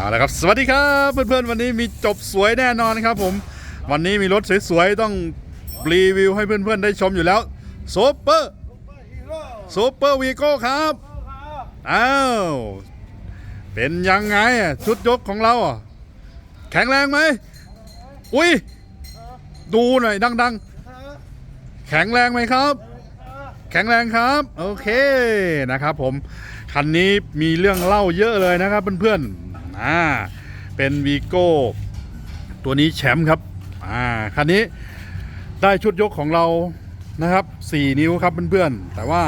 เอาละครับสวัสดีครับเพื่อนๆวันนี้มีจบสวยแน่นอนครับผมวันนี้มีรถสวยๆต้องรีวิวให้เพื่อนๆได้ชมอยู่แล้วโซเปอร์โซเปอร์วีโก้ครับอ้าวเป็นยังไงชุดยกของเราแข็งแรงไหมอุ้ยดูหน่อยดังๆ แข็งแรงไหมครับ แข็งแรงครับโอเคนะครับผมคันนี้มีเรื่องเล่าเยอะเลยนะครับเพื่อนๆ อ่าเป็นวีโก้ตัวนี้แชมป์ครับอ่าคันนี้ได้ชุดยกของเรานะครับ 4 นิ้วครับเพื่อนๆแต่ว่า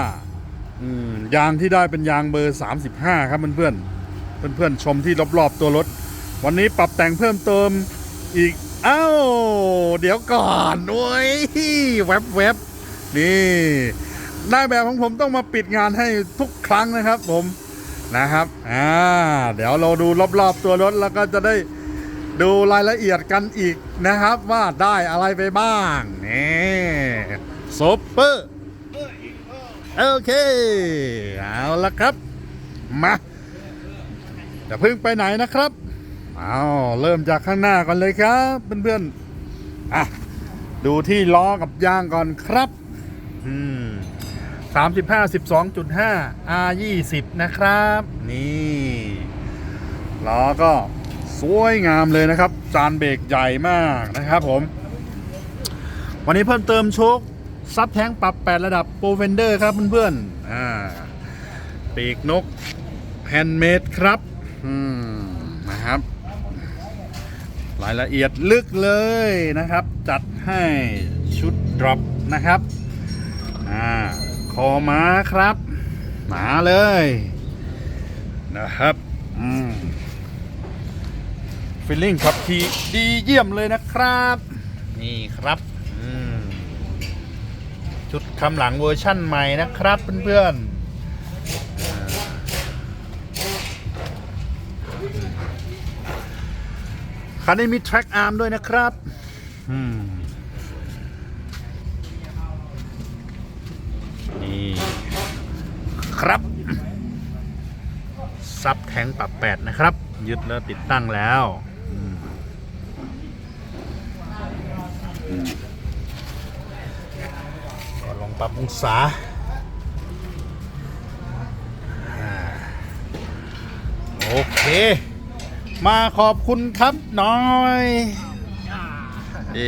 ยางที่ได้เป็นยางเบอร์ 35 ครับเพื่อนๆเพื่อนๆชมที่รอบๆตัวรถ วันนี้ปรับแต่งเพิ่มเติมอีกอ้าวเดี๋ยวก่อนโอ้ยแวบแวบนี่นายแบบของผมต้องมาปิดงานให้ทุกครั้งนะครับผม นะครับ อ่า เดี๋ยวเราดูรอบๆตัวรถแล้วก็จะได้ดูรายละเอียดกันอีกนะครับ ว่าได้อะไรไปบ้างนี่ซุปเปอร์โอเค เอาละครับ มาจะพึ่งไปไหนนะครับเอาเริ่มจากข้างหน้าก่อนเลยครับเพื่อนๆอะดูที่ล้อกับยางก่อนครับ อืม 35 12.5 R 20นะครับ นี่ล้อก็สวยงามเลยนะครับ จานเบรกใหญ่มากนะครับผม วันนี้เพิ่มเติมโชคซับแท้งปรับ 8 ระดับโปรเฟนเดอร์ครับเพื่อนๆอ่าปีกนกแฮนด์เมดครับ อืม นะครับ รายละเอียดลึกเลยนะครับ จัดให้ชุดดรอปนะครับ อ่า คอม้าครับ หนาเลย นะครับฟิลลิ่งขับขี่ดีเยี่ยมเลยนะครับ นี่ครับชุดคำหลังเวอร์ชั่นใหม่นะครับเพื่อนๆอ่าคันนี้มี track arm ด้วยนะครับ อืม ครับ ซับแทงปรับแปดนะครับ ยึดแล้วติดตั้งแล้วอืมก็ลองปรับองศาอ่าโอเค มาขอบคุณครับน้อย เอ